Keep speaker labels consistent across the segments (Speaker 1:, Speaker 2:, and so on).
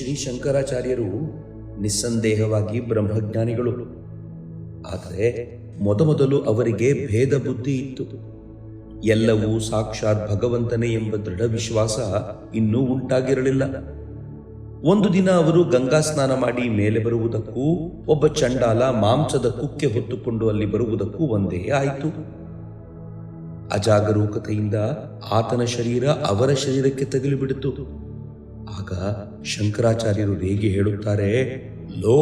Speaker 1: ಶ್ರೀ ಶಂಕರಾಚಾರ್ಯರು ನಿಸ್ಸಂದೇಹವಾಗಿ ಬ್ರಹ್ಮಜ್ಞಾನಿಗಳು. ಆದರೆ ಮೊದಮೊದಲು ಅವರಿಗೆ ಭೇದ ಬುದ್ಧಿ ಇತ್ತು. ಎಲ್ಲವೂ ಸಾಕ್ಷಾತ್ ಭಗವಂತನೇ ಎಂಬ ದೃಢ ವಿಶ್ವಾಸ ಇನ್ನೂ ಉಂಟಾಗಿರಲಿಲ್ಲ. ಒಂದು ದಿನ ಅವರು ಗಂಗಾ ಸ್ನಾನ ಮಾಡಿ ಮೇಲೆ ಬರುವುದಕ್ಕೂ, ಒಬ್ಬ ಚಂಡಾಲ ಮಾಂಸದ ಕುಕ್ಕೆ ಹೊತ್ತುಕೊಂಡು ಅಲ್ಲಿ ಬರುವುದಕ್ಕೂ ಒಂದೇ ಆಯಿತು. ಅಜಾಗರೂಕತೆಯಿಂದ ಆತನ ಶರೀರ ಅವರ ಶರೀರಕ್ಕೆ ತಗುಲಿಬಿಡಿತು. ಆಗ ಶಂಕರಾಚಾರ್ಯರು ರೇಗಿ ಹೇಳುತ್ತಾರೆ, ಲೋ,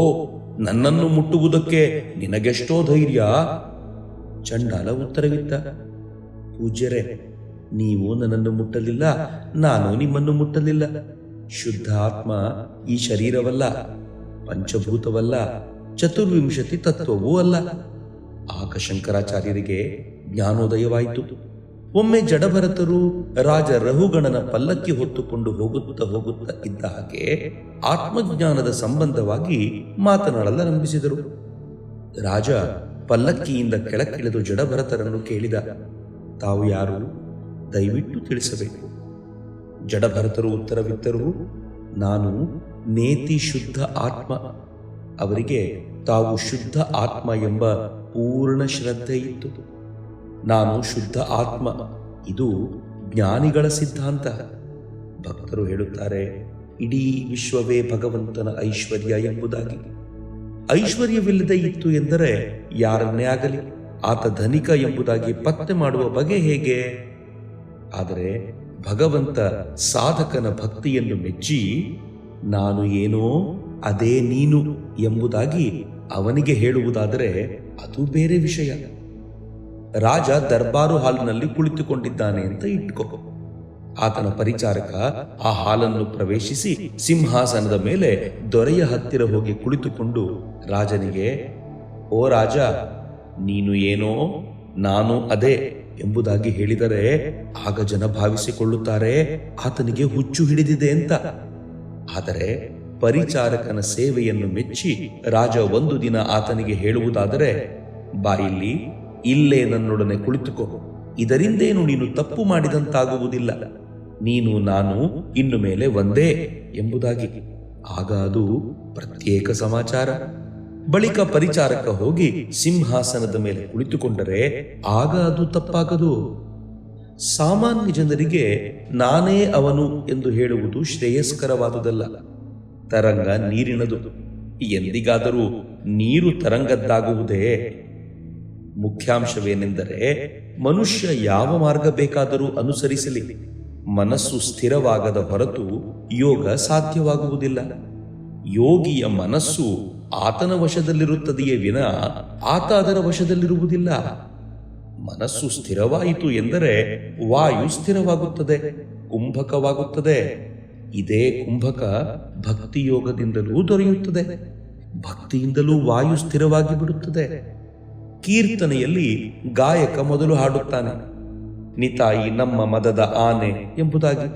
Speaker 1: ನನ್ನನ್ನು ಮುಟ್ಟುವುದಕ್ಕೆ ನಿನಗೆಷ್ಟೋ ಧೈರ್ಯ. ಚಂಡಾಲ ಉತ್ತರವಿತ್ತ, ಪೂಜ್ಯರೇ, ನೀವು ನನ್ನನ್ನು ಮುಟ್ಟಲಿಲ್ಲ, ನಾನು ನಿಮ್ಮನ್ನು ಮುಟ್ಟಲಿಲ್ಲ. ಶುದ್ಧ ಆತ್ಮ ಈ ಶರೀರವಲ್ಲ, ಪಂಚಭೂತವಲ್ಲ, ಚತುರ್ವಿಂಶತಿ ತತ್ವವೂ ಅಲ್ಲ. ಆಗ ಶಂಕರಾಚಾರ್ಯರಿಗೆ ಜ್ಞಾನೋದಯವಾಯಿತು. ಒಮ್ಮೆ ಜಡಭರತರು ರಾಜ ರಹುಗಣನ ಪಲ್ಲಕ್ಕಿ ಹೊತ್ತುಕೊಂಡು ಹೋಗುತ್ತಾ ಹೋಗುತ್ತಾ ಇದ್ದ ಹಾಗೆ ಆತ್ಮಜ್ಞಾನದ ಸಂಬಂಧವಾಗಿ ಮಾತನಾಡಲಾರಂಭಿಸಿದರು ರಾಜ ಪಲ್ಲಕ್ಕಿಯಿಂದ ಕೆಳಕ್ಕಿಳಿದು ಜಡಭರತರನ್ನು ಕೇಳಿದ, ತಾವು ಯಾರು? ದಯವಿಟ್ಟು ತಿಳಿಸಬೇಕು. ಜಡಭರತರು ಉತ್ತರವಿತ್ತರು ನಾನು ನೇತಿ ಶುದ್ಧ ಆತ್ಮ. ಅವರಿಗೆ ತಾವು ಶುದ್ಧ ಆತ್ಮ ಎಂಬ ಪೂರ್ಣ ಶ್ರದ್ಧೆ ಇತ್ತು. ನಾನು ಶುದ್ಧ ಆತ್ಮ, ಇದು ಜ್ಞಾನಿಗಳ ಸಿದ್ಧಾಂತ. ಭಕ್ತರು ಹೇಳುತ್ತಾರೆ, ಇಡೀ ವಿಶ್ವವೇ ಭಗವಂತನ ಐಶ್ವರ್ಯ ಎಂಬುದಾಗಿ. ಐಶ್ವರ್ಯವಿಲ್ಲದೆ ಇತ್ತು ಎಂದರೆ ಯಾರನ್ನೇ ಆಗಲಿ, ಆತ ಧನಿಕ ಎಂಬುದಾಗಿ ಪತ್ತೆ ಮಾಡುವ ಬಗೆ ಹೇಗೆ? ಆದರೆ ಭಗವಂತ ಸಾಧಕನ ಭಕ್ತಿಯನ್ನು ಮೆಚ್ಚಿ, ನಾನು ಏನೋ ಅದೇ ನೀನು ಎಂಬುದಾಗಿ ಅವನಿಗೆ ಹೇಳುವುದಾದರೆ ಅದು ಬೇರೆ ವಿಷಯ. ರಾಜ ದರ್ಬಾರು ಹಾಲಿನಲ್ಲಿ ಕುಳಿತುಕೊಂಡಿದ್ದಾನೆ ಅಂತ ಇಟ್ಕೋ. ಆತನ ಪರಿಚಾರಕ ಆ ಹಾಲನ್ನು ಪ್ರವೇಶಿಸಿ ಸಿಂಹಾಸನದ ಮೇಲೆ ದೊರೆಯ ಹತ್ತಿರ ಹೋಗಿ ಕುಳಿತುಕೊಂಡು ರಾಜನಿಗೆ, ಓ ರಾಜ, ನೀನು ಏನೋ, ನಾನು ಅದೇ ಎಂಬುದಾಗಿ ಹೇಳಿದರೆ ಆಗ ಜನ ಭಾವಿಸಿಕೊಳ್ಳುತ್ತಾರೆ, ಆತನಿಗೆ ಹುಚ್ಚು ಹಿಡಿದಿದೆ ಅಂತ. ಆದರೆ ಪರಿಚಾರಕನ ಸೇವೆಯನ್ನು ಮೆಚ್ಚಿ ರಾಜ ಒಂದು ದಿನ ಆತನಿಗೆ ಹೇಳುವುದಾದರೆ ಬಾಯಿಲ್ಲಿ ಇಲ್ಲೇ ನನ್ನೊಡನೆ ಕುಳಿತುಕೋ. ಇದರಿಂದೇನು ನೀನು ತಪ್ಪು ಮಾಡಿದಂತಾಗುವುದಿಲ್ಲ. ನೀನು ನಾನು ಇನ್ನು ಮೇಲೆ ಒಂದೇ ಎಂಬುದಾಗಿ. ಆಗ ಅದು ಪ್ರತ್ಯೇಕ ಸಮಾಚಾರ. ಬಳಿಕ ಪರಿಚಾರಕ ಹೋಗಿ ಸಿಂಹಾಸನದ ಮೇಲೆ ಕುಳಿತುಕೊಂಡರೆ ಆಗ ಅದು ತಪ್ಪಾಗದು. ಸಾಮಾನ್ಯ ಜನರಿಗೆ ನಾನೇ ಅವನು ಎಂದು ಹೇಳುವುದು ಶ್ರೇಯಸ್ಕರವಾದುದಲ್ಲ. ತರಂಗ ನೀರಿನದು. ಎಂದಿಗಾದರೂ ನೀರು ತರಂಗದ್ದಾಗುವುದೇ ಮುಖ್ಯಾಂಶವೇನೆಂದರೆ ಮನುಷ್ಯ ಯಾವ ಮಾರ್ಗ ಬೇಕಾದರೂ ಅನುಸರಿಸಲಿ. ಮನಸ್ಸು ಸ್ಥಿರವಾಗದ ಹೊರತು ಯೋಗ ಸಾಧ್ಯವಾಗುವುದಿಲ್ಲ. ಯೋಗಿಯ ಮನಸ್ಸು ಆತನ ವಶದಲ್ಲಿರುತ್ತದೆಯೇ ವಿನ ಆತ ಅದರ ವಶದಲ್ಲಿರುವುದಿಲ್ಲ. ಮನಸ್ಸು ಸ್ಥಿರವಾಯಿತು ಎಂದರೆ ವಾಯು ಸ್ಥಿರವಾಗುತ್ತದೆ, ಕುಂಭಕವಾಗುತ್ತದೆ. ಇದೇ ಕುಂಭಕ ಭಕ್ತಿ ಯೋಗದಿಂದಲೂ ದೊರೆಯುತ್ತದೆ. ಭಕ್ತಿಯಿಂದಲೂ ವಾಯು ಸ್ಥಿರವಾಗಿ ಬಿಡುತ್ತದೆ ಕೀರ್ತನೆಯಲ್ಲಿ ಗಾಯಕ ಮೊದಲು ಹಾಡುತ್ತಾನೆ, ನಿತಾಯಿ ನಮ್ಮ ಮದದ ಆನೆ ಎಂಬುದಾಗಿ.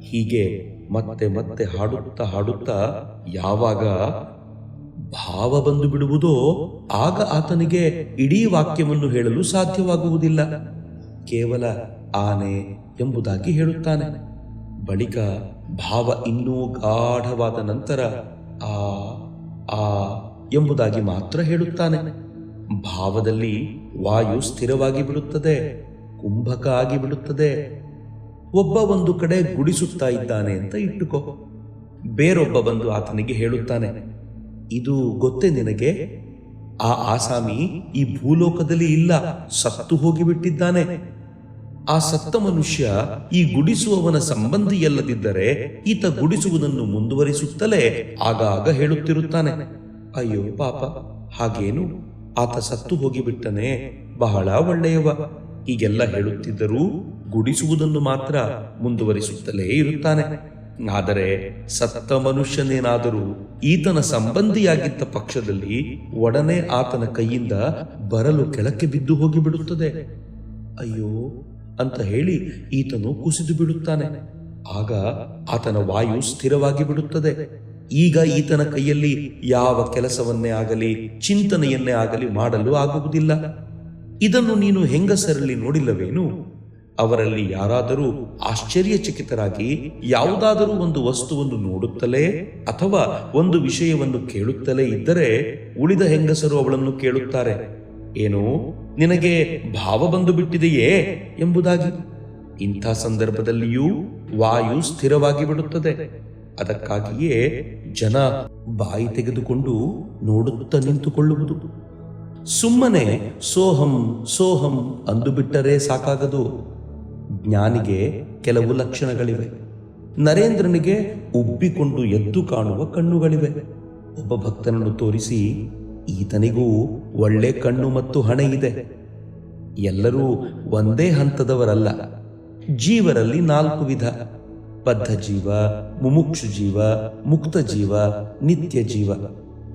Speaker 1: ಹೀಗೆ ಮತ್ತೆ ಮತ್ತೆ ಹಾಡುತ್ತಾ ಹಾಡುತ್ತಾ ಯಾವಾಗ ಭಾವ ಬಂದು ಬಿಡುವುದೋ ಆಗ ಆತನಿಗೆ ಇಡೀ ವಾಕ್ಯವನ್ನು ಹೇಳಲು ಸಾಧ್ಯವಾಗುವುದಿಲ್ಲ. ಕೇವಲ ಆನೆ ಎಂಬುದಾಗಿ ಹೇಳುತ್ತಾನೆ. ಬಳಿಕ ಭಾವ ಇನ್ನೂ ಗಾಢವಾದ ನಂತರ ಆ ಆ ಎಂಬುದಾಗಿ ಮಾತ್ರ ಹೇಳುತ್ತಾನೆ. ಭಾವದಲ್ಲಿ ವಾಯು ಸ್ಥಿರವಾಗಿ ಬಿಡುತ್ತದೆ ಕುಂಭಕ ಆಗಿ ಬಿಡುತ್ತದೆ ಒಬ್ಬ ಒಂದು ಕಡೆ ಗುಡಿಸುತ್ತಾ ಇದ್ದಾನೆ ಅಂತ ಇಟ್ಟುಕೋ. ಬೇರೊಬ್ಬ ಬಂದು ಆತನಿಗೆ ಹೇಳುತ್ತಾನೆ, ಇದು ಗೊತ್ತೇ ನಿನಗೆ? ಆ ಆಸಾಮಿ ಈ ಭೂಲೋಕದಲ್ಲಿ ಇಲ್ಲ, ಸತ್ತು ಹೋಗಿಬಿಟ್ಟಿದ್ದಾನೆ. ಆ ಸತ್ತ ಮನುಷ್ಯ ಈ ಗುಡಿಸುವವನ ಸಂಬಂಧಿಯಲ್ಲದಿದ್ದರೆ ಈತ ಗುಡಿಸುವುದನ್ನು ಮುಂದುವರಿಸುತ್ತಲೇ ಆಗಾಗ ಹೇಳುತ್ತಿರುತ್ತಾನೆ. ಅಯ್ಯೋ ಪಾಪ, ಹಾಗೇನು? ಆತ ಸತ್ತು ಹೋಗಿಬಿಟ್ಟನೆ. ಬಹಳ ಒಳ್ಳೆಯವ. ಹೀಗೆಲ್ಲ ಹೇಳುತ್ತಿದ್ದರೂ ಗುಡಿಸುವುದನ್ನು ಮಾತ್ರ ಮುಂದುವರಿಸುತ್ತಲೇ ಇರುತ್ತಾನೆ. ಆದರೆ ಸತ್ತ ಮನುಷ್ಯನೇನಾದರೂ ಈತನ ಸಂಬಂಧಿಯಾಗಿದ್ದ ಪಕ್ಷದಲ್ಲಿ ಒಡನೆ ಆತನ ಕೈಯಿಂದ ಬರಲು ಕೆಳಕ್ಕೆ ಬಿದ್ದು ಹೋಗಿಬಿಡುತ್ತದೆ. ಅಯ್ಯೋ, ಅಂತ ಹೇಳಿ ಈತನು ಕುಸಿದು ಬಿಡುತ್ತಾನೆ. ಆಗ ಆತನ ವಾಯು ಸ್ಥಿರವಾಗಿ ಬಿಡುತ್ತದೆ ಈಗ ಈತನ ಕೈಯಲ್ಲಿ ಯಾವ ಕೆಲಸವನ್ನೇ ಆಗಲಿ, ಚಿಂತನೆಯನ್ನೇ ಆಗಲಿ ಮಾಡಲು ಆಗುವುದಿಲ್ಲ. ಇದನ್ನು ನೀನು ಹೆಂಗಸರಲ್ಲಿ ನೋಡಿಲ್ಲವೇನು? ಅವರಲ್ಲಿ ಯಾರಾದರೂ ಆಶ್ಚರ್ಯಚಕಿತರಾಗಿ ಯಾವುದಾದರೂ ಒಂದು ವಸ್ತುವನ್ನು ನೋಡುತ್ತಲೇ ಅಥವಾ ಒಂದು ವಿಷಯವನ್ನು ಕೇಳುತ್ತಲೇ ಇದ್ದರೆ ಉಳಿದ ಹೆಂಗಸರು ಅವಳನ್ನು ಕೇಳುತ್ತಾರೆ. ಏನು, ನಿನಗೆ ಭಾವ ಬಂದು ಬಿಟ್ಟಿದೆಯೇ ಎಂಬುದಾಗಿ. ಇಂಥ ಸಂದರ್ಭದಲ್ಲಿಯೂ ವಾಯು ಸ್ಥಿರವಾಗಿ ಬಿಡುತ್ತದೆ. ಅದಕ್ಕಾಗಿಯೇ ಜನ ಬಾಯಿ ತೆಗೆದುಕೊಂಡು ನೋಡುತ್ತಾ ನಿಂತುಕೊಳ್ಳುವುದು. ಸುಮ್ಮನೆ ಸೋಹಂ ಸೋಹಂ ಅಂದುಬಿಟ್ಟರೆ ಸಾಕಾಗದು. ಜ್ಞಾನಿಗೆ ಕೆಲವು ಲಕ್ಷಣಗಳಿವೆ. ನರೇಂದ್ರನಿಗೆ ಉಬ್ಬಿಕೊಂಡು ಎದ್ದು ಕಾಣುವ ಕಣ್ಣುಗಳಿವೆ. ಒಬ್ಬ ಭಕ್ತನನ್ನು ತೋರಿಸಿ, ಈತನಿಗೂ ಒಳ್ಳೆ ಕಣ್ಣು ಮತ್ತು ಹಣೆ ಇದೆ. ಎಲ್ಲರೂ ಒಂದೇ ಹಂತದವರಲ್ಲ, ಜೀವರಲ್ಲಿ ನಾಲ್ಕು ವಿಧ. ಬದ್ಧ ಜೀವ, ಮುಮುಕ್ಷು ಜೀವ, ಮುಕ್ತ ಜೀವ, ನಿತ್ಯ ಜೀವ.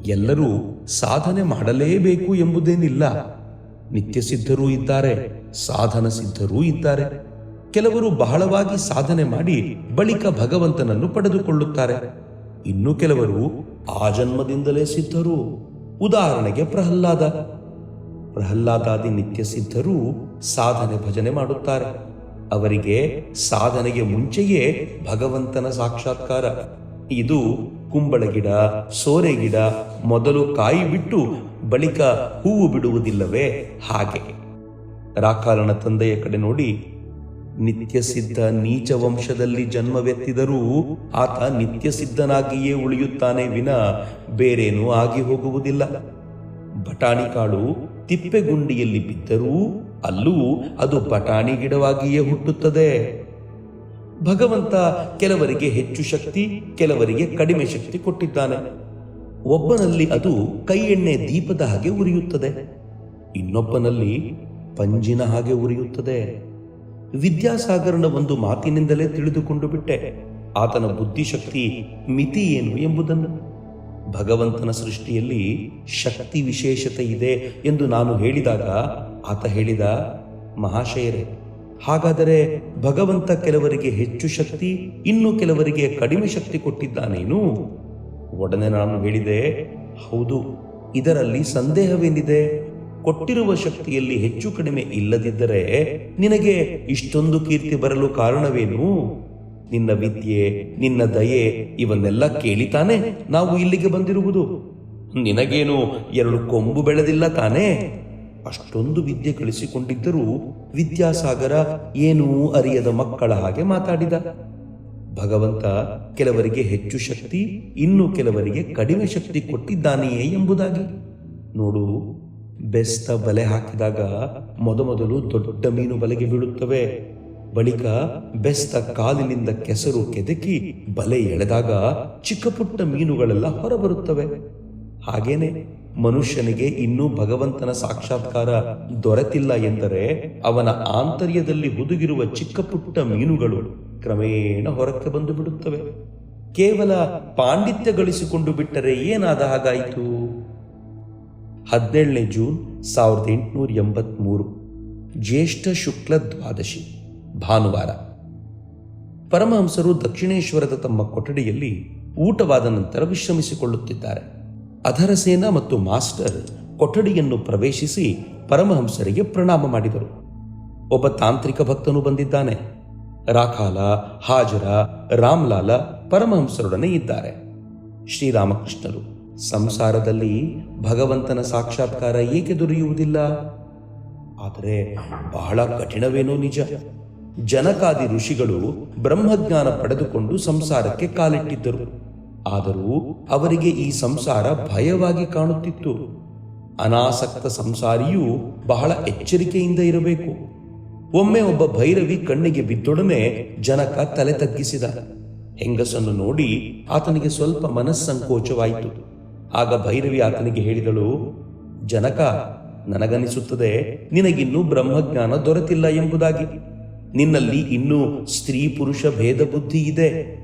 Speaker 1: ಎಲ್ಲರೂ ಸಾಧನೆ ಮಾಡಲೇಬೇಕು ಎಂಬುದೇನಿಲ್ಲ. ನಿತ್ಯ ಸಿದ್ಧರೂ ಇದ್ದಾರೆ, ಸಾಧನ ಸಿದ್ಧರೂ ಇದ್ದಾರೆ. ಕೆಲವರು ಬಹಳವಾಗಿ ಸಾಧನೆ ಮಾಡಿ ಬಳಿಕ ಭಗವಂತನನ್ನು ಪಡೆದುಕೊಳ್ಳುತ್ತಾರೆ. ಇನ್ನು ಕೆಲವರು ಆ ಜನ್ಮದಿಂದಲೇ ಸಿದ್ಧರು. ಉದಾಹರಣೆಗೆ ಪ್ರಹ್ಲಾದ. ಪ್ರಹ್ಲಾದಾದಿ ನಿತ್ಯ ಸಿದ್ಧರು ಸಾಧನೆ ಭಜನೆ ಮಾಡುತ್ತಾರೆ. ಅವರಿಗೆ ಸಾಧನೆಗೆ ಮುಂಚೆಯೇ ಭಗವಂತನ ಸಾಕ್ಷಾತ್ಕಾರ. ಇದು ಕುಂಬಳ ಗಿಡ, ಸೋರೆ ಗಿಡ, ಮೊದಲು ಕಾಯಿ ಬಿಟ್ಟು ಬಳಿಕ ಹೂವು ಬಿಡುವುದಿಲ್ಲವೇ ಹಾಗೆ. ರಾಕಾಲನ ತಂದೆಯ ಕಡೆ ನೋಡಿ ನಿತ್ಯ ಸಿದ್ಧ ನೀಚ ವಂಶದಲ್ಲಿ ಜನ್ಮವೆತ್ತಿದರೂ ಆತ ನಿತ್ಯ ಸಿದ್ಧನಾಗಿಯೇ ಉಳಿಯುತ್ತಾನೆ ವಿನ ಬೇರೇನೂ ಆಗಿ ಹೋಗುವುದಿಲ್ಲ. ಬಟಾಣಿ ಕಾಳು ತಿಪ್ಪೆಗುಂಡಿಯಲ್ಲಿ ಬಿದ್ದರೂ ಅಲ್ಲೂ ಅದು ಬಟಾಣಿ ಗಿಡವಾಗಿಯೇ ಹುಟ್ಟುತ್ತದೆ. ಭಗವಂತ ಕೆಲವರಿಗೆ ಹೆಚ್ಚು ಶಕ್ತಿ, ಕೆಲವರಿಗೆ ಕಡಿಮೆ ಶಕ್ತಿ ಕೊಟ್ಟಿದ್ದಾನೆ. ಒಬ್ಬನಲ್ಲಿ ಅದು ಕೈ ಎಣ್ಣೆ ದೀಪದ ಹಾಗೆ ಉರಿಯುತ್ತದೆ. ಇನ್ನೊಬ್ಬನಲ್ಲಿ ಪಂಜಿನ ಹಾಗೆ ಉರಿಯುತ್ತದೆ. ವಿದ್ಯಾಸಾಗರನ ಒಂದು ಮಾತಿನಿಂದಲೇ ತಿಳಿದುಕೊಂಡು ಬಿಟ್ಟೆ. ಆತನ ಬುದ್ಧಿಶಕ್ತಿ ಮಿತಿ ಏನು ಎಂಬುದನ್ನು. ಭಗವಂತನ ಸೃಷ್ಟಿಯಲ್ಲಿ ಶಕ್ತಿ ವಿಶೇಷತೆ ಇದೆ ಎಂದು ನಾನು ಹೇಳಿದಾಗ ಆತ ಹೇಳಿದ, ಮಹಾಶಯರೇ, ಹಾಗಾದರೆ ಭಗವಂತ ಕೆಲವರಿಗೆ ಹೆಚ್ಚು ಶಕ್ತಿ, ಇನ್ನು ಕೆಲವರಿಗೆ ಕಡಿಮೆ ಶಕ್ತಿ ಕೊಟ್ಟಿದ್ದಾನೇನು? ಒಡನೆ ನಾನು ಹೇಳಿದೆ, ಹೌದು, ಇದರಲ್ಲಿ ಸಂದೇಹವೇನಿದೆ? ಕೊಟ್ಟಿರುವ ಶಕ್ತಿಯಲ್ಲಿ ಹೆಚ್ಚು ಕಡಿಮೆ ಇಲ್ಲದಿದ್ದರೆ ನಿನಗೆ ಇಷ್ಟೊಂದು ಕೀರ್ತಿ ಬರಲು ಕಾರಣವೇನು? ನಿನ್ನ ವಿದ್ಯೆ, ನಿನ್ನ ದಯೆ, ಇವನ್ನೆಲ್ಲ ಕೇಳಿತಾನೆ ನಾವು ಇಲ್ಲಿಗೆ ಬಂದಿರುವುದು. ನಿನಗೇನು ಎರಡು ಕೊಂಬು ಬೆಳೆದಿಲ್ಲ ತಾನೇ? ಅಷ್ಟೊಂದು ವಿದ್ಯೆ ಗಳಿಸಿಕೊಂಡಿದ್ದರೂ ವಿದ್ಯಾಸಾಗರ ಏನೂ ಅರಿಯದ ಮಕ್ಕಳ ಹಾಗೆ ಮಾತಾಡಿದ. ಭಗವಂತ ಕೆಲವರಿಗೆ ಹೆಚ್ಚು ಶಕ್ತಿ, ಇನ್ನು ಕೆಲವರಿಗೆ ಕಡಿಮೆ ಶಕ್ತಿ ಕೊಟ್ಟಿದ್ದಾನೆಯೇ ಎಂಬುದಾಗಿ. ನೋಡು, ಬೆಸ್ತ ಬಲೆ ಹಾಕಿದಾಗ ಮೊದಮೊದಲು ದೊಡ್ಡ ಮೀನು ಬಲೆಗೆ ಬೀಳುತ್ತವೆ. ಬಳಿಕ ಬೆಸ್ತ ಕಾಲಿನಿಂದ ಕೆಸರು ಕೆದಕಿ ಬಲೆ ಎಳೆದಾಗ ಚಿಕ್ಕಪುಟ್ಟ ಮೀನುಗಳೆಲ್ಲ ಹೊರಬರುತ್ತವೆ. ಹಾಗೇನೆ ಮನುಷ್ಯನಿಗೆ ಇನ್ನೂ ಭಗವಂತನ ಸಾಕ್ಷಾತ್ಕಾರ ದೊರೆತಿಲ್ಲ ಎಂದರೆ ಅವನ ಆಂತರ್ಯದಲ್ಲಿ ಹುದುಗಿರುವ ಚಿಕ್ಕ ಪುಟ್ಟ ಮೀನುಗಳು ಕ್ರಮೇಣ ಹೊರಕ್ಕೆ ಬಂದು ಬಿಡುತ್ತವೆ. ಕೇವಲ ಪಾಂಡಿತ್ಯ ಗಳಿಸಿಕೊಂಡು ಬಿಟ್ಟರೆ ಏನಾದ ಹಾಗಾಯಿತು? ಹದಿನೇಳನೇ ಜೂನ್ ಸಾವಿರದ ಎಂಟುನೂರ ಎಂಬತ್ಮೂರು. ಜ್ಯೇಷ್ಠ ಶುಕ್ಲ ದ್ವಾದಶಿ, ಭಾನುವಾರ. ಪರಮಹಂಸರು ದಕ್ಷಿಣೇಶ್ವರದ ತಮ್ಮ ಕೊಠಡಿಯಲ್ಲಿ ಊಟವಾದ ನಂತರ ವಿಶ್ರಮಿಸಿಕೊಳ್ಳುತ್ತಿದ್ದಾರೆ. ಅಧರಸೇನ ಮತ್ತು ಮಾಸ್ಟರ್ ಕೊಠಡಿಯನ್ನು ಪ್ರವೇಶಿಸಿ ಪರಮಹಂಸರಿಗೆ ಪ್ರಣಾಮ ಮಾಡಿದರು. ಒಬ್ಬ ತಾಂತ್ರಿಕ ಭಕ್ತನು ಬಂದಿದ್ದಾನೆ. ರಾಖಾಲ, ಹಾಜರ, ರಾಮ್ಲಾಲ ಪರಮಹಂಸರೊಡನೆ ಇದ್ದಾರೆ. ಶ್ರೀರಾಮಕೃಷ್ಣರು, ಸಂಸಾರದಲ್ಲಿ ಭಗವಂತನ ಸಾಕ್ಷಾತ್ಕಾರ ಏಕೆ ದೊರೆಯುವುದಿಲ್ಲ? ಆದರೆ ಬಹಳ ಕಠಿಣವೇನೋ ನಿಜ. ಜನಕಾದಿ ಋಷಿಗಳು ಬ್ರಹ್ಮಜ್ಞಾನ ಪಡೆದುಕೊಂಡು ಸಂಸಾರಕ್ಕೆ ಕಾಲಿಟ್ಟಿದ್ದರು. ಆದರೂ ಅವರಿಗೆ ಈ ಸಂಸಾರ ಭಯವಾಗಿ ಕಾಣುತ್ತಿತ್ತು. ಅನಾಸಕ್ತ ಸಂಸಾರಿಯು ಬಹಳ ಎಚ್ಚರಿಕೆಯಿಂದ ಇರಬೇಕು. ಒಮ್ಮೆ ಒಬ್ಬ ಭೈರವಿ ಕಣ್ಣಿಗೆ ಬಿದ್ದೊಡನೆ ಜನಕ ತಲೆ ತಗ್ಗಿಸಿದ. ಹೆಂಗಸನ್ನು ನೋಡಿ ಆತನಿಗೆ ಸ್ವಲ್ಪ ಮನಸ್ಸಂಕೋಚವಾಯಿತು. ಆಗ ಭೈರವಿ ಆತನಿಗೆ ಹೇಳಿದಳು, ಜನಕ, ನನಗನಿಸುತ್ತದೆ, ನಿನಗಿನ್ನೂ ಬ್ರಹ್ಮಜ್ಞಾನ ದೊರೆತಿಲ್ಲ ಎಂಬುದಾಗಿ. ನಿನ್ನಲ್ಲಿ ಇನ್ನೂ ಸ್ತ್ರೀ ಪುರುಷ ಭೇದ ಬುದ್ಧಿ ಇದೆ.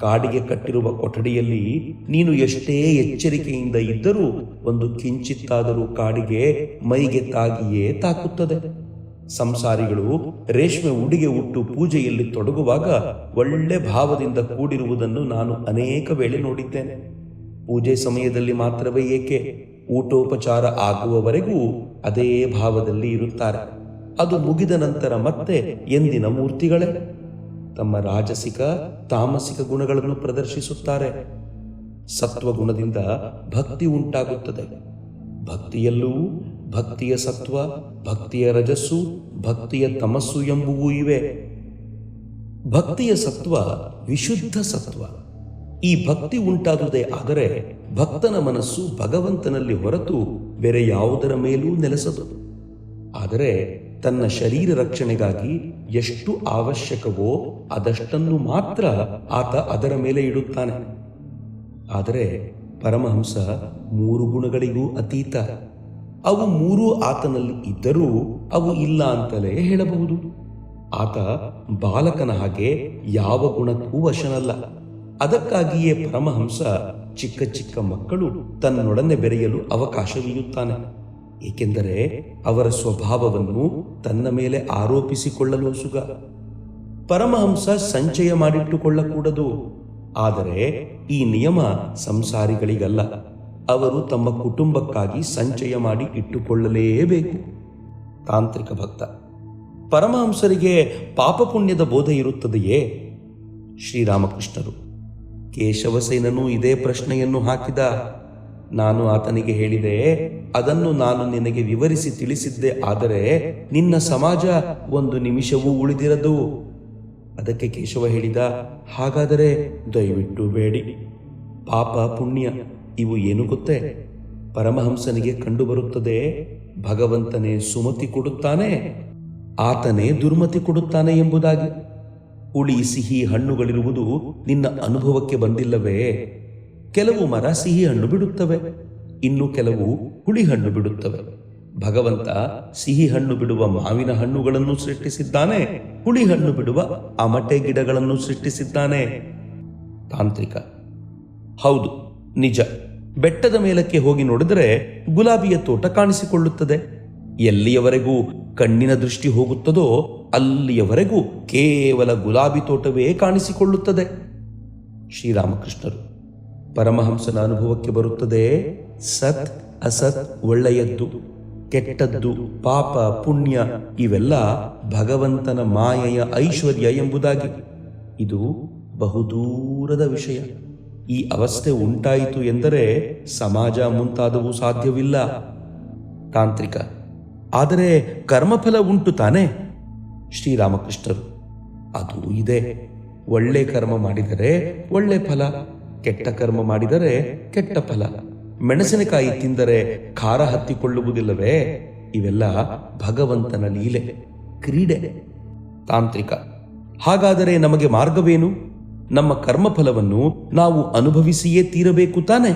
Speaker 1: ಕಾಡಿಗೆ ಕಟ್ಟಿರುವ ಕೊಠಡಿಯಲ್ಲಿ ನೀನು ಎಷ್ಟೇ ಎಚ್ಚರಿಕೆಯಿಂದ ಇದ್ದರೂ ಒಂದು ಕಿಂಚಿತ್ತಾದರೂ ಕಾಡಿಗೆ ಮೈಗೆ ತಾಗಿಯೇ ತಾಕುತ್ತದೆ. ಸಂಸಾರಿಗಳು ರೇಷ್ಮೆ ಉಡಿಗೆ ಉಟ್ಟು ಪೂಜೆಯಲ್ಲಿ ತೊಡಗುವಾಗ ಒಳ್ಳೆ ಭಾವದಿಂದ ಕೂಡಿರುವುದನ್ನು ನಾನು ಅನೇಕ ವೇಳೆ ನೋಡಿದ್ದೇನೆ. ಪೂಜೆ ಸಮಯದಲ್ಲಿ ಮಾತ್ರವೇ ಏಕೆ? ಊಟೋಪಚಾರ ಆಗುವವರೆಗೂ ಅದೇ ಭಾವದಲ್ಲಿ ಇರುತ್ತಾರೆ. ಅದು ಮುಗಿದ ನಂತರ ಮತ್ತೆ ಎಂದಿನ ಮೂರ್ತಿಗಳೇ? ತಮ್ಮ ರಾಜಸಿಕ, ತಾಮಸಿಕ ಗುಣಗಳನ್ನು ಪ್ರದರ್ಶಿಸುತ್ತಾರೆ. ಸತ್ವಗುಣದಿಂದ ಭಕ್ತಿ ಉಂಟಾಗುತ್ತದೆ. ಭಕ್ತಿಯಲ್ಲೂ ಭಕ್ತಿಯ ಸತ್ವ, ಭಕ್ತಿಯ ರಜಸ್ಸು, ಭಕ್ತಿಯ ತಮಸ್ಸು ಎಂಬುವೂ ಇವೆ. ಭಕ್ತಿಯ ಸತ್ವ ವಿಶುದ್ಧ ಸತ್ವ. ಈ ಭಕ್ತಿ ಉಂಟಾದುದೇ ಆದರೆ ಭಕ್ತನ ಮನಸ್ಸು ಭಗವಂತನಲ್ಲಿ ಹೊರತು ಬೇರೆ ಯಾವುದರ ಮೇಲೂ ನೆಲೆಸದು. ಆದರೆ ತನ್ನ ಶರೀರ ರಕ್ಷಣೆಗಾಗಿ ಎಷ್ಟು ಅವಶ್ಯಕವೋ ಅದಷ್ಟನ್ನು ಮಾತ್ರ ಆತ ಅದರ ಮೇಲೆ ಇಡುತ್ತಾನೆ. ಆದರೆ ಪರಮಹಂಸ ಮೂರು ಗುಣಗಳಿಗೂ ಅತೀತ. ಅವು ಮೂರೂ ಆತನಲ್ಲಿ ಇದ್ದರೂ ಅವು ಇಲ್ಲ ಅಂತಲೇ ಹೇಳಬಹುದು. ಆತ ಬಾಲಕನ ಹಾಗೆ ಯಾವ ಗುಣಕ್ಕೂ ವಶನಲ್ಲ. ಅದಕ್ಕಾಗಿಯೇ ಪರಮಹಂಸ ಚಿಕ್ಕ ಚಿಕ್ಕ ಮಕ್ಕಳು ತನ್ನೊಡನೆ ಬೆರೆಯಲು ಅವಕಾಶವೀಯುತ್ತಾನೆ. ಏಕೆಂದರೆ ಅವರ ಸ್ವಭಾವವನ್ನು ತನ್ನ ಮೇಲೆ ಆರೋಪಿಸಿಕೊಳ್ಳಲು ಸುಗ. ಪರಮಹಂಸ ಸಂಚಯ ಮಾಡಿಟ್ಟುಕೊಳ್ಳಕೂಡದು. ಆದರೆ ಈ ನಿಯಮ ಸಂಸಾರಿಗಳಿಗಲ್ಲ. ಅವರು ತಮ್ಮ ಕುಟುಂಬಕ್ಕಾಗಿ ಸಂಚಯ ಮಾಡಿ ಇಟ್ಟುಕೊಳ್ಳಲೇಬೇಕು. ತಾಂತ್ರಿಕ ಭಕ್ತ, ಪರಮಹಂಸರಿಗೆ ಪಾಪಪುಣ್ಯದ ಬೋಧ ಇರುತ್ತದೆಯೇ? ಶ್ರೀರಾಮಕೃಷ್ಣರು, ಕೇಶವಸೇನನು ಇದೇ ಪ್ರಶ್ನೆಯನ್ನು ಹಾಕಿದ. ನಾನು ಆತನಿಗೆ ಹೇಳಿದೆ, ಅದನ್ನು ನಾನು ನಿನಗೆ ವಿವರಿಸಿ ತಿಳಿಸಿದ್ದೆ, ಆದರೆ ನಿನ್ನ ಸಮಾಜ ಒಂದು ನಿಮಿಷವೂ ಉಳಿದಿರದು. ಅದಕ್ಕೆ ಕೇಶವ ಹೇಳಿದ, ಹಾಗಾದರೆ ದಯವಿಟ್ಟು ಬೇಡಿ. ಪಾಪ ಪುಣ್ಯ, ಇವು ಏನು ಗೊತ್ತೇ? ಪರಮಹಂಸನಿಗೆ ಕಂಡುಬರುತ್ತದೆ, ಭಗವಂತನೇ ಸುಮತಿ ಕೊಡುತ್ತಾನೆ, ಆತನೇ ದುರ್ಮತಿ ಕೊಡುತ್ತಾನೆ ಎಂಬುದಾಗಿ. ಉಳಿ ಸಿಹಿ ಹಣ್ಣುಗಳಿರುವುದು ನಿನ್ನ ಅನುಭವಕ್ಕೆ ಬಂದಿಲ್ಲವೇ? ಕೆಲವು ಮರ ಸಿಹಿ ಹಣ್ಣು ಬಿಡುತ್ತವೆ. ಇನ್ನು ಕೆಲವು ಹುಳಿ ಹಣ್ಣು ಬಿಡುತ್ತವೆ. ಭಗವಂತ ಸಿಹಿ ಹಣ್ಣು ಬಿಡುವ ಮಾವಿನ ಹಣ್ಣುಗಳನ್ನು ಸೃಷ್ಟಿಸಿದ್ದಾನೆ. ಹುಳಿ ಹಣ್ಣು ಬಿಡುವ ಅಮಟೆ ಗಿಡಗಳನ್ನು ಸೃಷ್ಟಿಸಿದ್ದಾನೆ. ತಾಂತ್ರಿಕ. ಹೌದು, ನಿಜ. ಬೆಟ್ಟದ ಮೇಲಕ್ಕೆ ಹೋಗಿ ನೋಡಿದರೆ ಗುಲಾಬಿಯ ತೋಟ ಕಾಣಿಸಿಕೊಳ್ಳುತ್ತದೆ. ಎಲ್ಲಿಯವರೆಗೂ ಕಣ್ಣಿನ ದೃಷ್ಟಿ ಹೋಗುತ್ತದೋ ಅಲ್ಲಿಯವರೆಗೂ ಕೇವಲ ಗುಲಾಬಿ ತೋಟವೇ ಕಾಣಿಸಿಕೊಳ್ಳುತ್ತದೆ. ಶ್ರೀರಾಮಕೃಷ್ಣರು. ಪರಮಹಂಸನ ಅನುಭವಕ್ಕೆ ಬರುತ್ತದೆ. ಸತ್, ಅಸತ್, ಒಳ್ಳೆಯದ್ದು, ಕೆಟ್ಟದ್ದು, ಪಾಪ, ಪುಣ್ಯ, ಇವೆಲ್ಲ ಭಗವಂತನ ಮಾಯೆಯ ಐಶ್ವರ್ಯ ಎಂಬುದಾಗಿ. ಇದು ಬಹುದೂರದ ವಿಷಯ. ಈ ಅವಸ್ಥೆ ಉಂಟಾಯಿತು ಎಂದರೆ ಸಮಾಜ ಮುಂತಾದವು ಸಾಧ್ಯವಿಲ್ಲ. ತಾಂತ್ರಿಕ. ಆದರೆ ಕರ್ಮಫಲ ಉಂಟು ತಾನೆ? ಶ್ರೀರಾಮಕೃಷ್ಣರು. ಅದು ಇದೆ. ಒಳ್ಳೆ ಕರ್ಮ ಮಾಡಿದರೆ ಒಳ್ಳೆ ಫಲ. ಕೆಟ್ಟ ಕರ್ಮ ಮಾಡಿದರೆ ಕೆಟ್ಟ ಫಲ. ಮೆಣಸಿನಕಾಯಿ ತಿಂದರೆ ಖಾರ ಹತ್ತಿಕೊಳ್ಳುವುದಿಲ್ಲವೇ? ಇವೆಲ್ಲ ಭಗವಂತನ ಲೀಲೆ, ಕ್ರೀಡೆ, ತಾಂತ್ರಿಕ. ಹಾಗಾದರೆ ನಮಗೆ ಮಾರ್ಗವೇನು? ನಮ್ಮ ಕರ್ಮಫಲವನ್ನು ನಾವು ಅನುಭವಿಸಿಯೇ ತೀರಬೇಕು ತಾನೆ?